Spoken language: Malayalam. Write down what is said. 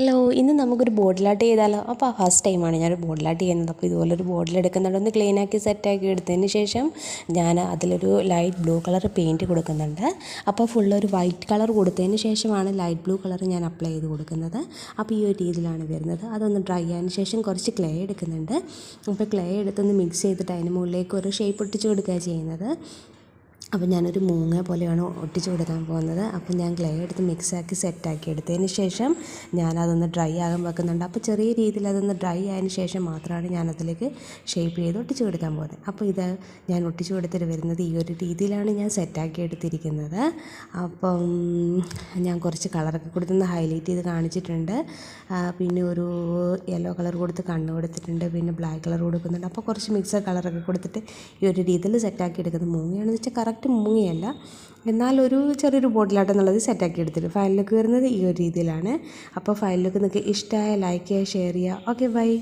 ഹലോ ഇന്ന് നമുക്കൊരു ബോട്ടിൽ ആർട്ട് ചെയ്താലോ അപ്പോൾ ഫസ്റ്റ് ടൈമാണ് ഞാനൊരു ബോട്ടിൽ ആർട്ട് ചെയ്യുന്നത്. അപ്പോൾ ഇതുപോലെ ഒരു ബോട്ടിൽ എടുക്കുന്നുണ്ട്. ഒന്ന് ക്ലീൻ ആക്കി സെറ്റാക്കി എടുത്തതിന് ശേഷം ഞാൻ അതിലൊരു ലൈറ്റ് ബ്ലൂ കളർ പെയിന്റ് കൊടുക്കുന്നുണ്ട്. അപ്പോൾ ഫുൾ ഒരു വൈറ്റ് കളർ കൊടുത്തതിന് ശേഷമാണ് ലൈറ്റ് ബ്ലൂ കളർ ഞാൻ അപ്ലൈ ചെയ്ത് കൊടുക്കുന്നത്. അപ്പോൾ ഈ ഒരു രീതിയിലാണ് വരുന്നത്. അതൊന്ന് ഡ്രൈ ആയതിന് ശേഷം കുറച്ച് ക്ലേ എടുക്കുന്നുണ്ട്. അപ്പോൾ ക്ലേ എടുത്തൊന്ന് മിക്സ് ചെയ്തിട്ട് അതിന് മുകളിലേക്ക് ഒരു ഷേപ്പ് ഒട്ടിച്ച് കൊടുക്കുകയാണ് ചെയ്യുന്നത്. അപ്പോൾ ഞാനൊരു മൂങ്ങ പോലെയാണ് ഒട്ടിച്ച് കൊടുക്കാൻ പോകുന്നത്. അപ്പം ഞാൻ ക്ലേ എടുത്ത് മിക്സാക്കി സെറ്റാക്കി എടുത്തതിന് ശേഷം ഞാനതൊന്ന് ഡ്രൈ ആകാൻ വെക്കുന്നുണ്ട്. അപ്പോൾ ചെറിയ രീതിയിൽ അതൊന്ന് ഡ്രൈ ആയതിന് ശേഷം മാത്രമാണ് ഞാനതിലേക്ക് ഷേപ്പ് ചെയ്ത് ഒട്ടിച്ച് കൊടുക്കാൻ പോകുന്നത്. അപ്പോൾ ഇത് ഞാൻ ഒട്ടിച്ച് കൊടുത്തിട്ട് വരുന്നത് ഈ ഒരു രീതിയിലാണ് ഞാൻ സെറ്റാക്കി എടുത്തിരിക്കുന്നത്. അപ്പം ഞാൻ കുറച്ച് കളറൊക്കെ കൊടുത്തൊന്ന് ഹൈലൈറ്റ് ചെയ്ത് കാണിച്ചിട്ടുണ്ട്. പിന്നെ ഒരു യെല്ലോ കളർ കൊടുത്ത് കണ്ണ് കൊടുത്തിട്ടുണ്ട്. പിന്നെ ബ്ലാക്ക് കളർ കൊടുക്കുന്നുണ്ട്. അപ്പോൾ കുറച്ച് മിക്സഡ് കളറൊക്കെ കൊടുത്തിട്ട് ഈ ഒരു രീതിയിൽ സെറ്റാക്കി എടുക്കുന്നത് മൂങ്ങയാണെന്ന് വെച്ചാൽ കറക്റ്റ് മൂങ്ങയല്ല. എന്നാൽ ഒരു ചെറിയൊരു ബോട്ടിലാട്ടെന്നുള്ളത് സെറ്റാക്കി എടുത്തിട്ട് ഫയലിലേക്ക് വരുന്നത് ഈ ഒരു രീതിയിലാണ്. അപ്പോൾ ഫയലിലേക്ക് നിങ്ങൾക്ക് ഇഷ്ടമായ ലൈക്ക് ചെയ്യുക ഷെയർ ചെയ്യുക. Okay bye